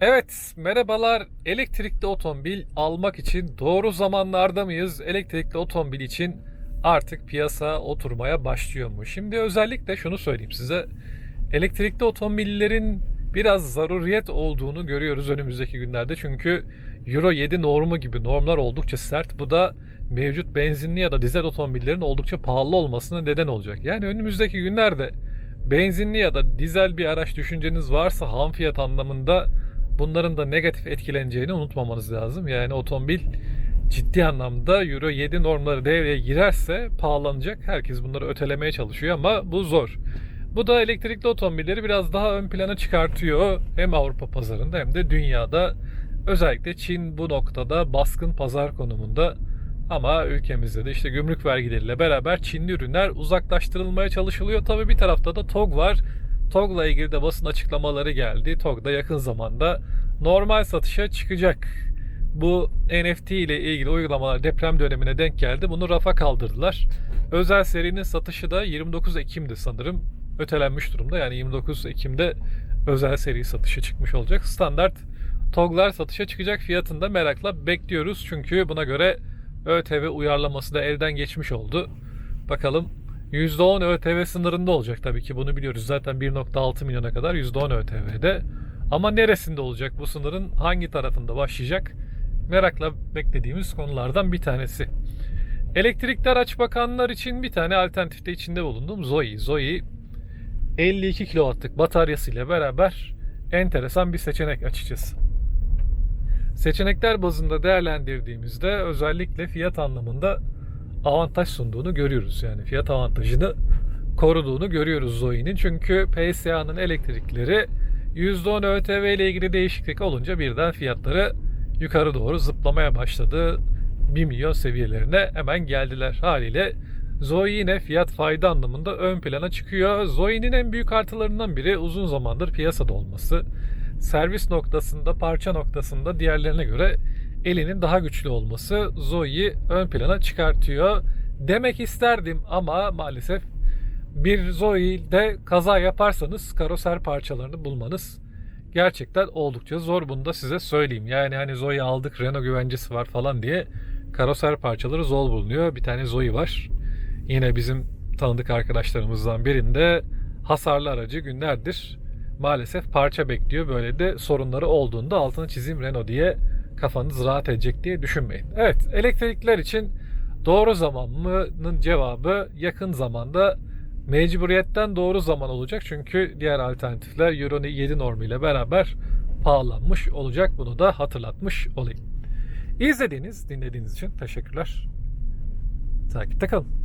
Evet, merhabalar. Elektrikli otomobil almak için doğru zamanlarda mıyız? Elektrikli otomobil için artık piyasa oturmaya başlıyor mu? Şimdi özellikle şunu söyleyeyim size. Elektrikli otomobillerin biraz zaruriyet olduğunu görüyoruz önümüzdeki günlerde. Çünkü Euro 7 normu gibi normlar oldukça sert. Bu da mevcut benzinli ya da dizel otomobillerin oldukça pahalı olmasına neden olacak. Yani önümüzdeki günlerde benzinli ya da dizel bir araç düşünceniz varsa ham fiyat anlamında bunların da negatif etkileneceğini unutmamanız lazım. Yani otomobil ciddi anlamda Euro 7 normları devreye girerse pahalanacak. Herkes bunları ötelemeye çalışıyor ama bu zor. Bu da elektrikli otomobilleri biraz daha ön plana çıkartıyor. Hem Avrupa pazarında hem de dünyada. Özellikle Çin bu noktada baskın pazar konumunda. Ama ülkemizde de işte gümrük vergileriyle beraber Çinli ürünler uzaklaştırılmaya çalışılıyor. Tabii bir tarafta da TOG var. TOG'la ilgili de basın açıklamaları geldi. TOG da yakın zamanda normal satışa çıkacak. Bu NFT ile ilgili uygulamalar deprem dönemine denk geldi. Bunu rafa kaldırdılar. Özel serinin satışı da 29 Ekim'di sanırım. Ötelenmiş durumda. Yani 29 Ekim'de özel seri satışı çıkmış olacak. Standart TOG'lar satışa çıkacak fiyatını da merakla bekliyoruz. Çünkü buna göre ÖTV uyarlaması da elden geçmiş oldu. Bakalım %10 ÖTV sınırında olacak tabii ki bunu biliyoruz. Zaten 1.6 milyona kadar %10 ÖTV'de. Ama neresinde olacak bu sınırın? Hangi tarafında başlayacak? Merakla beklediğimiz konulardan bir tanesi. Elektrikli araç bakanlar için bir tane alternatifte içinde bulundum. Zoe. Zoe 52 kW'lık bataryasıyla beraber enteresan bir seçenek açıkçası. Seçenekler bazında değerlendirdiğimizde özellikle fiyat anlamında avantaj sunduğunu görüyoruz. Yani fiyat avantajını koruduğunu görüyoruz Zoe'nin. Çünkü PSA'nın elektrikleri %10 ÖTV ile ilgili değişiklik olunca birden fiyatları yukarı doğru zıplamaya başladı. 1 milyon seviyelerine hemen geldiler. Haliyle Zoe yine fiyat fayda anlamında ön plana çıkıyor. Zoe'nin en büyük artılarından biri uzun zamandır piyasada olması. Servis noktasında, parça noktasında diğerlerine göre elinin daha güçlü olması Zoe'yi ön plana çıkartıyor. Demek isterdim ama maalesef bir Zoe'de kaza yaparsanız karoser parçalarını bulmanız gerçekten oldukça zor. Bunu da size söyleyeyim. Yani hani Zoe aldık Renault güvencesi var falan diye karoser parçaları zor bulunuyor. Bir tane Zoe var. Yine bizim tanıdık arkadaşlarımızdan birinde hasarlı aracı günlerdir maalesef parça bekliyor. Böyle de sorunları olduğunda altını çizeyim Renault diye kafanız rahat edecek diye düşünmeyin. Evet elektrikler için doğru zaman mı'nın cevabı yakın zamanda mecburiyetten doğru zaman olacak. Çünkü diğer alternatifler Euro 7 normu ile beraber pahalanmış olacak. Bunu da hatırlatmış olayım. İzlediğiniz, dinlediğiniz için teşekkürler. Takipte kalın.